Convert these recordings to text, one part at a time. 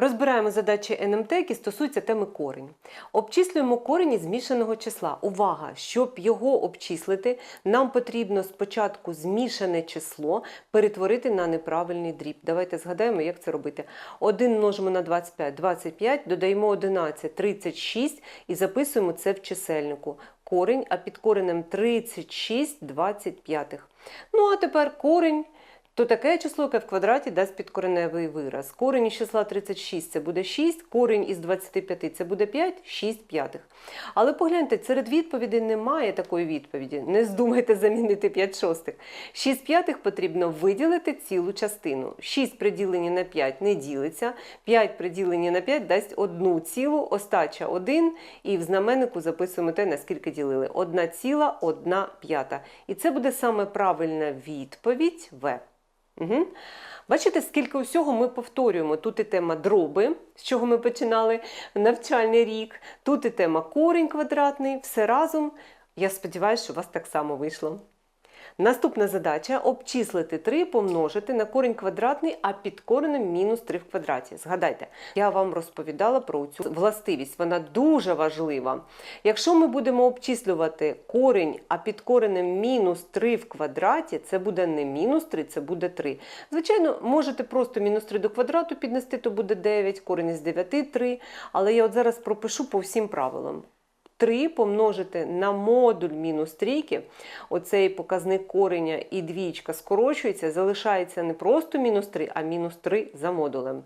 Розбираємо задачі НМТ, які стосуються теми корень. Обчислюємо корень із змішаного числа. Увага! Щоб його обчислити, нам потрібно спочатку змішане число перетворити на неправильний дріб. Давайте згадаємо, як це робити. 1 множимо на 25, 25, додаємо 11, 36 і записуємо це в чисельнику. Корень, а під коренем 36 25. Ну а тепер корень то таке число, яке в квадраті дасть підкореневий вираз. Корень із числа 36 це буде 6, корень із 25 це буде 5, 6 п'ятих. Але погляньте, серед відповідей немає такої відповіді. Не здумайте замінити 5 шостих. 6 п'ятих потрібно виділити цілу частину. 6 приділені на 5 не ділиться, 5 приділені на 5 дасть одну цілу, остача 1, і в знаменнику записуємо те, наскільки ділили. 1 ціла, 1 п'ята. І це буде саме правильна відповідь В. Угу. Бачите, скільки усього ми повторюємо. Тут і тема дроби, з чого ми починали навчальний рік, тут і тема корінь квадратний, все разом. Я сподіваюся, що у вас так само вийшло. Наступна задача обчислити 3 помножити на корінь квадратний, а під коренем мінус 3 в квадраті. Згадайте, я вам розповідала про цю властивість, вона дуже важлива. Якщо ми будемо обчислювати корінь, а під коренем мінус 3 в квадраті, це буде не мінус 3, це буде 3. Звичайно, можете просто мінус 3 до квадрату піднести, то буде 9, корінь із 9 – 3. Але я от зараз пропишу по всім правилам. 3 помножити на модуль мінус трійки, оцей показник кореня і двічка скорочується, залишається не просто мінус 3, а мінус 3 за модулем.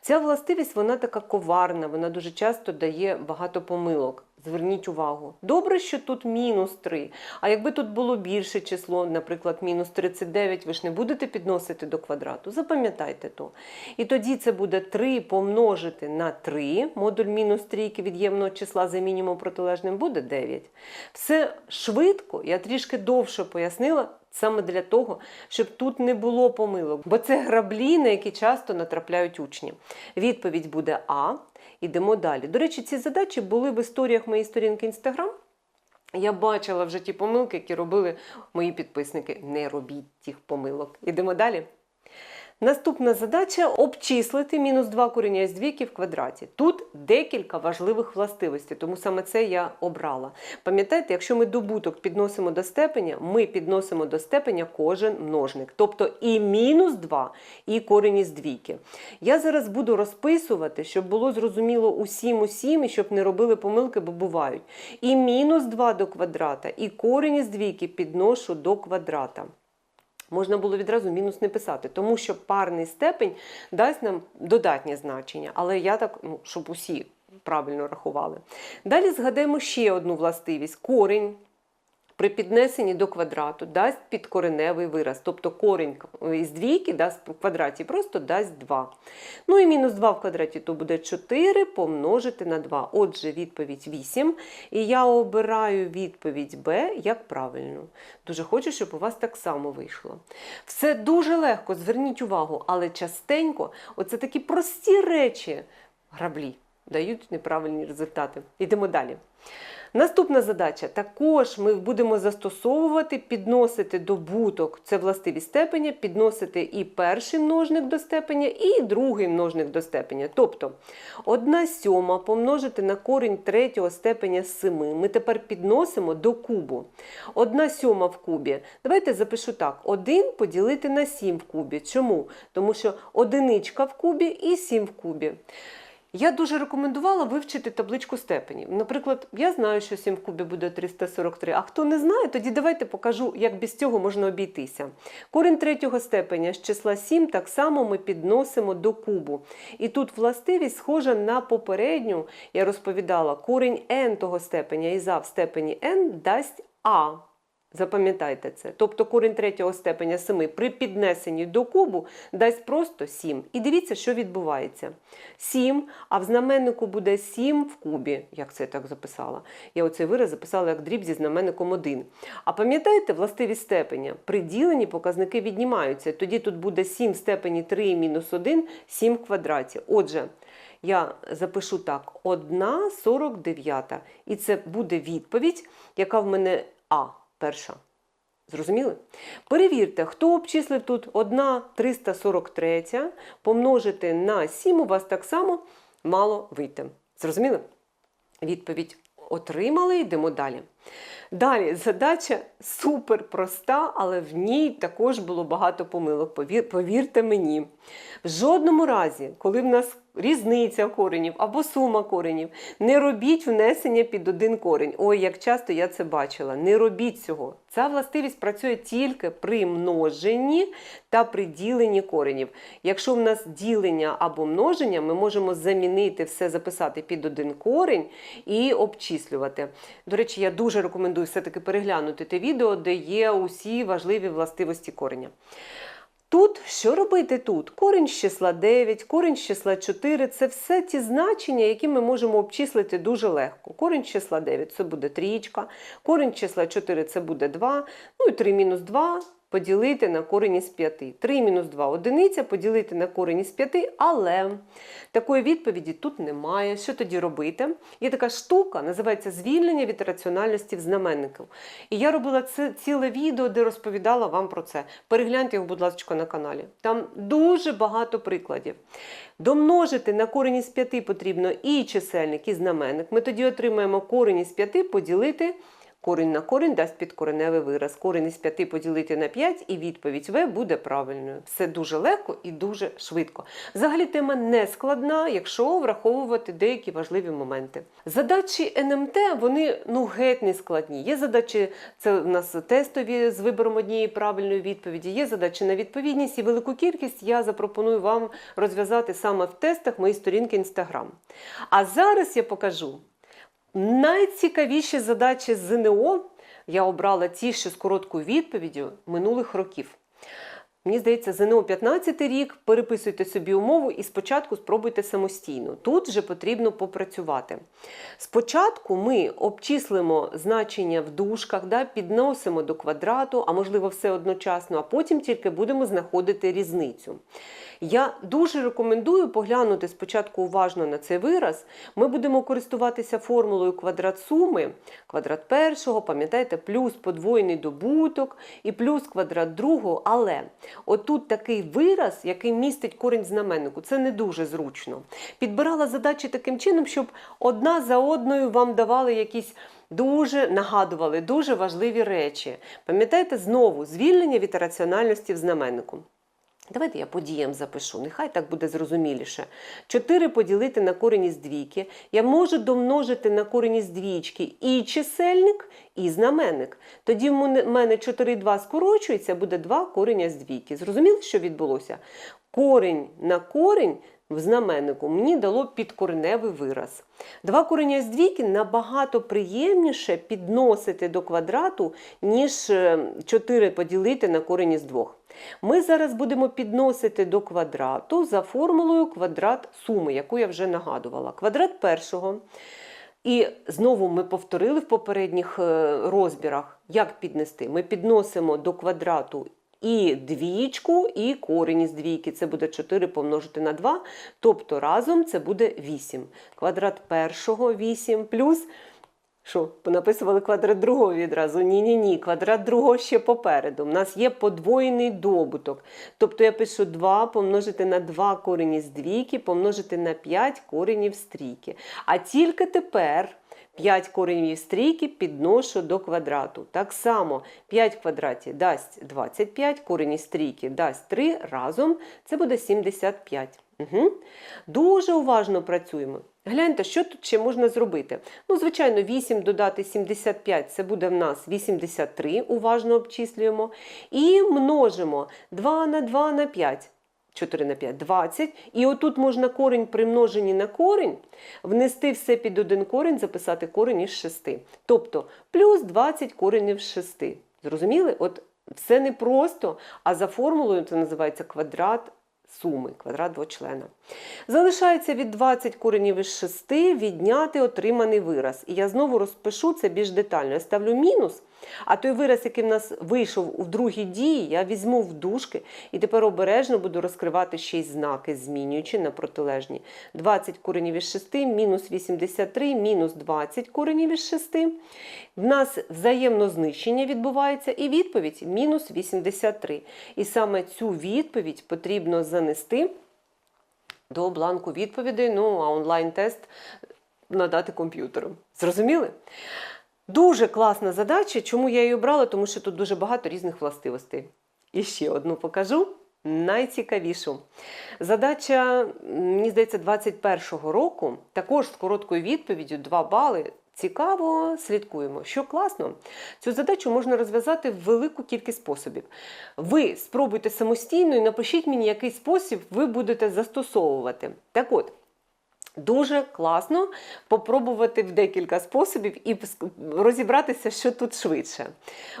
Ця властивість вона така коварна, вона дуже часто дає багато помилок. Зверніть увагу. Добре, що тут мінус 3. А якби тут було більше число, наприклад, мінус 39, ви ж не будете підносити до квадрату. Запам'ятайте то. І тоді це буде 3 помножити на 3, модуль мінус 3 від'ємного числа за мінімум протилежним, буде 9. Все швидко, я трішки довше пояснила. Саме для того, щоб тут не було помилок, бо це граблі, на які часто натрапляють учні. Відповідь буде А. Ідемо далі. До речі, ці задачі були в історіях моєї сторінки Інстаграм. Я бачила вже ті помилки, які робили мої підписники. Не робіть тих помилок. Ідемо далі. Наступна задача обчислити мінус 2 коріння із двійки в квадраті. Тут декілька важливих властивостей, тому саме це я обрала. Пам'ятаєте, якщо ми добуток підносимо до степеня, ми підносимо до степеня кожен множник. Тобто і мінус 2, і корінь із двійки. Я зараз буду розписувати, щоб було зрозуміло усім усім, і щоб не робили помилки, бо бувають. І мінус 2 до квадрата, і корінь із двійки підношу до квадрата. Можна було відразу мінус не писати, тому що парний степень дасть нам додатнє значення, але я так, ну, щоб усі правильно рахували. Далі згадаємо ще одну властивість: корінь. При піднесенні до квадрату дасть підкореневий вираз, тобто корінь із двійки дасть в квадраті просто дасть 2. Ну і мінус 2 в квадраті то буде 4 помножити на 2. Отже, відповідь 8. І я обираю відповідь Б як правильну. Дуже хочу, щоб у вас так само вийшло. Все дуже легко, зверніть увагу, але частенько оце такі прості речі граблі дають неправильні результати. Йдемо далі. Наступна задача. Також ми будемо застосовувати, підносити добуток, це властивість степеня, підносити і перший множник до степеня, і другий множник до степеня. Тобто 1 сьома помножити на корінь третього степеня з 7. Ми тепер підносимо до кубу. 1 сьома в кубі. Давайте запишу так: 1 поділити на 7 в кубі. Чому? Тому що одиничка в кубі і 7 в кубі. Я дуже рекомендувала вивчити табличку степенів. Наприклад, я знаю, що 7 в кубі буде 343, а хто не знає, тоді давайте покажу, як без цього можна обійтися. Корінь третього степеня з числа 7 так само ми підносимо до кубу. І тут властивість схожа на попередню, я розповідала, корінь n того степеня і за в степені n дасть а. Запам'ятайте це. Тобто корінь третього степеня 7 при піднесенні до кубу дасть просто 7. І дивіться, що відбувається. 7, а в знаменнику буде 7 в кубі. Як це я так записала? Я оцей вираз записала як дріб зі знаменником 1. А пам'ятаєте властивість степеня? При діленні показники віднімаються. Тоді тут буде 7 в степені 3 мінус 1, 7 в квадраті. Отже, я запишу так: 1 49. І це буде відповідь, яка в мене А перша. Зрозуміли? Перевірте, хто обчислив тут 1 343 помножити на 7, у вас так само мало вийти. Зрозуміли? Відповідь отримали, йдемо далі. Далі задача супер проста, але в ній також було багато помилок. Повірте мені. В жодному разі, коли в нас різниця коренів або сума коренів, не робіть внесення під один корень. Ой, як часто я це бачила. Не робіть цього. Ця властивість працює тільки при множенні та при діленні коренів. Якщо в нас ділення або множення, ми можемо замінити все, записати під один корень і обчислювати. До речі, я дуже рекомендую все-таки переглянути те відео, де є усі важливі властивості кореня. Тут що робити тут? Корінь з числа 9, корінь з числа 4 це все ті значення, які ми можемо обчислити дуже легко. Корінь з числа 9 це буде трієчка, корінь з числа 4 це буде 2, ну і 3 мінус 2 поділити на корінь із 5. 3 мінус 2 одиниця поділити на корінь із 5, але такої відповіді тут немає. Що тоді робити? Є така штука, називається звільнення від раціональності в знаменників. І я робила це ціле відео, де розповідала вам про це. Перегляньте його, будь ласка, на каналі. Там дуже багато прикладів. Домножити на корінь із 5 потрібно і чисельник, і знаменник. Ми тоді отримаємо корінь із 5 поділити. Корінь на корінь дасть підкореневий вираз. Корінь із 5 поділити на 5 і відповідь В буде правильною. Все дуже легко і дуже швидко. Взагалі тема не складна, якщо враховувати деякі важливі моменти. Задачі НМТ, вони ну геть не складні. Є задачі, це у нас тестові з вибором однієї правильної відповіді, є задачі на відповідність і велику кількість я запропоную вам розв'язати саме в тестах мої сторінки Instagram. А зараз я покажу. Найцікавіші задачі ЗНО я обрала ті, що з короткою відповіддю минулих років. Мені здається, ЗНО 15 рік, переписуйте собі умову і спочатку спробуйте самостійно. Тут вже потрібно попрацювати. Спочатку ми обчислимо значення в дужках, да, підносимо до квадрату, а можливо все одночасно, а потім тільки будемо знаходити різницю. Я дуже рекомендую поглянути спочатку уважно на цей вираз. Ми будемо користуватися формулою квадрат суми, квадрат першого, пам'ятаєте, плюс подвоєний добуток і плюс квадрат другого. Але отут такий вираз, який містить корінь знаменнику, це не дуже зручно. Підбирала задачі таким чином, щоб одна за одною вам давали якісь. Дуже нагадували дуже важливі речі. Пам'ятаєте, знову звільнення від раціональності в знаменнику. Давайте я по діям запишу, нехай так буде зрозуміліше. 4 поділити на корінь із двійки. Я можу домножити на корінь із двічки і чисельник, і знаменник. Тоді в мене 4 і 2 скорочується, буде 2 кореня з двійки. Зрозуміли, що відбулося? Корінь на корінь в знаменнику мені дало підкореневий вираз. Два корення з двійки набагато приємніше підносити до квадрату, ніж 4 поділити на корінь із двох. Ми зараз будемо підносити до квадрату за формулою квадрат суми, яку я вже нагадувала. Квадрат першого. І знову ми повторили в попередніх розбірах, як піднести. Ми підносимо до квадрату і двічку, і корінь із двійки. Це буде 4 помножити на 2, тобто разом це буде 8. Квадрат першого 8 плюс. Що, понаписували квадрат другого відразу? Ні-ні ні, квадрат другого ще попереду. У нас є подвоєний добуток. Тобто я пишу 2 помножити на 2 корені з двійки, помножити на 5 коренів з трійки. А тільки тепер 5 коренів з трійки підношу до квадрату. Так само 5 в квадраті дасть 25, корень із трійки дасть 3, разом це буде 75. Угу. Дуже уважно працюємо. Гляньте, що тут ще можна зробити. Ну, звичайно, 8 додати 75 це буде в нас 83, уважно обчислюємо. І множимо 2 на 2 на 5. 4 на 5 20. І отут можна корінь при множенні на корінь, внести все під один корінь, записати корінь із 6. Тобто плюс 20 коренів з 6. Зрозуміли? От все не просто, а за формулою це називається квадрат суми, квадрат двочлена. Залишається від 20 коренів із 6 відняти отриманий вираз. І я знову розпишу це більш детально. Я ставлю мінус, А той вираз, який в нас вийшов у другій дії, я візьму в дужки і тепер обережно буду розкривати ще й знаки, змінюючи на протилежні. 20 коренів із 6, мінус 83, мінус 20 коренів із 6. В нас взаємно знищення відбувається, і відповідь мінус 83. І саме цю відповідь потрібно занести до бланку відповідей, ну а онлайн-тест надати комп'ютеру. Зрозуміли? Дуже класна задача. Чому я її обрала? Тому що тут дуже багато різних властивостей. І ще одну покажу. Найцікавішу. Задача, мені здається, 21-го року, також з короткою відповіддю 2 бали. Цікаво, слідкуємо. Що класно, цю задачу можна розв'язати в велику кількість способів. Ви спробуйте самостійно і напишіть мені, який спосіб ви будете застосовувати. Так от, Дуже класно попробувати в декілька способів і розібратися, що тут швидше.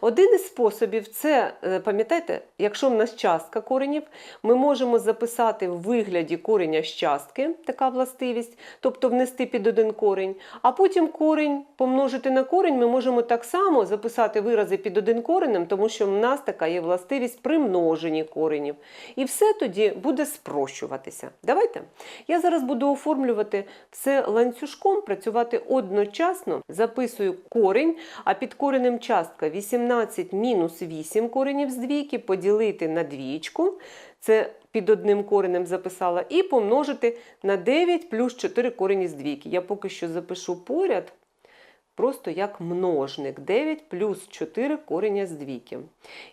Один із способів це, е, пам'ятаєте, якщо в нас частка коренів, ми можемо записати в вигляді кореня з частки, така властивість, тобто внести під один корень, а потім корень помножити на корень, ми можемо так само записати вирази під один коренем, тому що в нас така є властивість при множенні коренів. І все тоді буде спрощуватися. Давайте. Я зараз буду оформлювати все ланцюжком, працювати одночасно, записую корень, а під коренем частка 18 мінус 8 коренів з двійки поділити на двічку, це під одним коренем записала, і помножити на 9 плюс 4 корені з двійки. Я поки що запишу поряд. Просто як множник 9 плюс 4 кореня з двійки.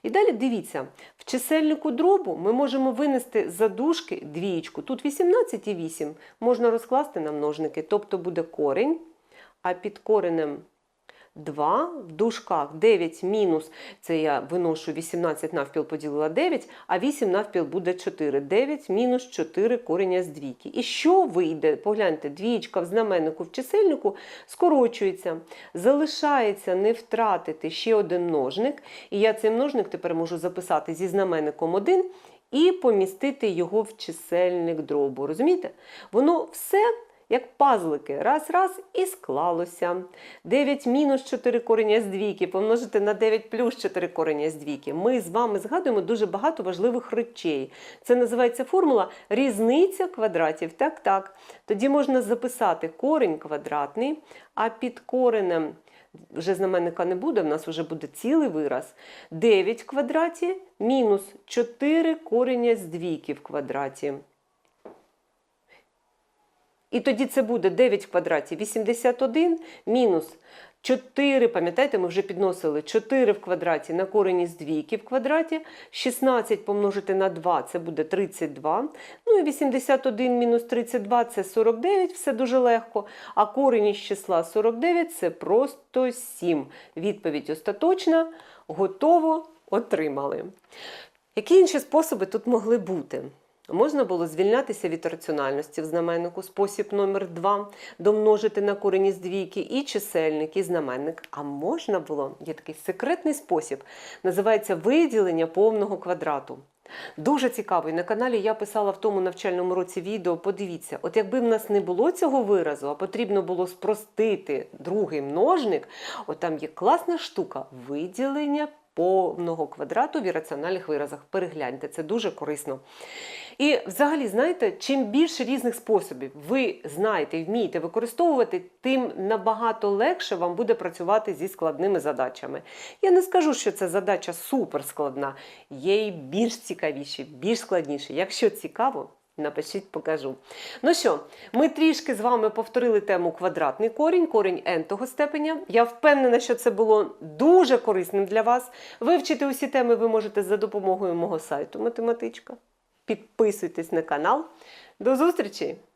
І далі дивіться, в чисельнику дробу ми можемо винести за дужки двієчку. Тут 18 і 8 можна розкласти на множники, тобто буде корень, а під коренем 2 в дужках 9 мінус, це я виношу 18 навпіл поділила 9, а 8 навпіл буде 4. 9 мінус 4 кореня з двійки. І що вийде? Погляньте, двієчка в знаменнику в чисельнику скорочується. Залишається не втратити ще один множник. І я цей множник тепер можу записати зі знаменником 1 і помістити його в чисельник дробу. Розумієте? Воно все як пазлики, раз-раз і склалося. 9 мінус 4 корення з двійки помножити на 9 плюс 4 корення з двійки. Ми з вами згадуємо дуже багато важливих речей. Це називається формула різниця квадратів. Так, так. Тоді можна записати корень квадратний, а під коренем. Вже знаменника не буде, в нас вже буде цілий вираз. 9 в квадраті мінус 4 корення з двійки в квадраті. І тоді це буде 9 в квадраті 81 мінус 4, пам'ятаєте, ми вже підносили 4 в квадраті на корені з двійки в квадраті, 16 помножити на 2 це буде 32. Ну і 81 мінус 32 це 49, все дуже легко. А корінь із числа 49 це просто 7. Відповідь остаточна, готово, отримали. Які інші способи тут могли бути? Можна було звільнятися від раціональності в знаменнику, спосіб номер 2 домножити на корені з двійки і чисельник, і знаменник. А можна було, є такий секретний спосіб, називається виділення повного квадрату. Дуже цікавий. На каналі я писала в тому навчальному році відео. Подивіться, от якби в нас не було цього виразу, а потрібно було спростити другий множник, от там є класна штука виділення повного квадрату в ірраціональних виразах. Перегляньте, це дуже корисно. І взагалі, знаєте, чим більше різних способів ви знаєте і вмієте використовувати, тим набагато легше вам буде працювати зі складними задачами. Я не скажу, що це задача суперскладна, є і більш цікавіші, більш складніші. Якщо цікаво, Напишіть, покажу. Ну що, ми трішки з вами повторили тему квадратний корінь, корінь n-того степеня. Я впевнена, що це було дуже корисним для вас. Вивчити усі теми ви можете за допомогою мого сайту Математичка. Підписуйтесь на канал. До зустрічі!